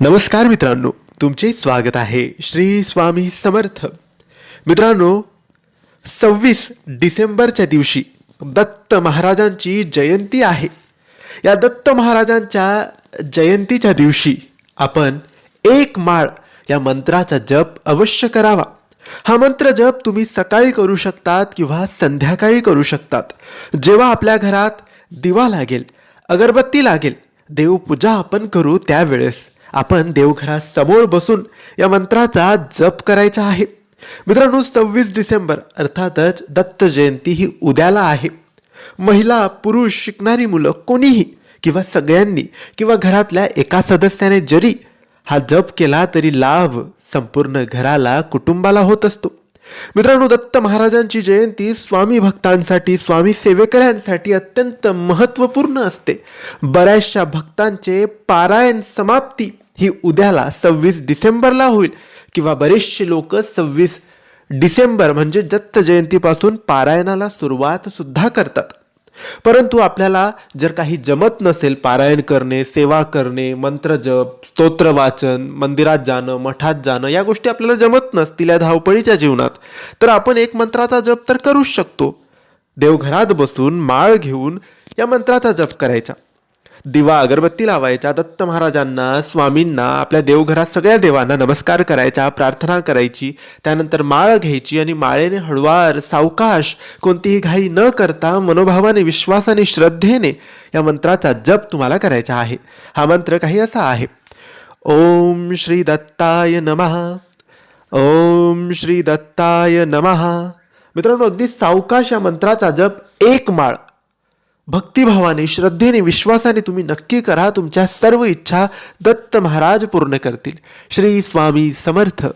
नमस्कार मित्रांनो तुमचे स्वागत आहे श्री स्वामी समर्थ. मित्रांनो सव्वीस डिसेंबरच्या दिवशी दत्त महाराजांची जयंती आहे. या दत्त महाराजांच्या जयंतीच्या दिवशी आपण एक माळ या मंत्राचा जप अवश्य करावा. हा मंत्र जप तुम्ही सकाळी करू शकतात किंवा संध्याकाळी करू शकतात. जेव्हा आपल्या घरात दिवा लागेल अगरबत्ती लागेल देवपूजा आपण करू त्यावेळेस. आपण देवघरासमोर बसून या मंत्राचा जप करायचा आहे. मित्रांनो सव्वीस डिसेंबर अर्थातच दत्त जयंती ही उद्याला आहे. महिला पुरुष शिकणारी मुलं कोणीही किंवा सगळ्यांनी किंवा घरातल्या एका सदस्याने जरी हा जप केला तरी लाभ संपूर्ण घराला कुटुंबाला होत असतो. मित्रांनो दत्त महाराजांची जयंती स्वामी भक्तांसाठी स्वामी सेवेकऱ्यांसाठी अत्यंत महत्त्वपूर्ण असते. बऱ्याचशा भक्तांचे पारायण समाप्ती ही उद्याला सव्वीस डिसेंबरला होईल. किंवा बरेचसे लोक सव्वीस डिसेंबर म्हणजे दत्त जयंतीपासून पारायणाला सुरुवात सुद्धा करतात. परंतु आपल्याला जर काही जमत नसेल पारायण करणे सेवा करणे मंत्रजप स्तोत्र वाचन मंदिरात जाणं मठात जाणं या गोष्टी आपल्याला जमत नसतील या धावपळीच्या जीवनात तर आपण एक मंत्राचा जप तर करूच शकतो. देवघरात बसून माळ घेऊन या मंत्राचा जप करायचा. दिवा अगरबत्ती लावायचा दत्त महाराजांना स्वामींना आपल्या देवघरात सगळ्या देवांना नमस्कार करायचा प्रार्थना करायची त्यानंतर माळ घ्यायची आणि माळेने हळवार सावकाश कोणतीही घाई न करता मनोभावाने विश्वासाने श्रद्धेने या मंत्राचा जप तुम्हाला करायचा आहे. हा मंत्र काही असा आहे. ओम श्री दत्ताय नमः. ओम श्री दत्ताय नमः. मित्रांनो अगदी सावकाश या मंत्राचा जप एक माळ. भक्तिभावाने श्रद्धेने विश्वासाने तुम्ही नक्की करा. तुमच्या सर्व इच्छा दत्त महाराज पूर्ण करतील. श्री स्वामी समर्थ.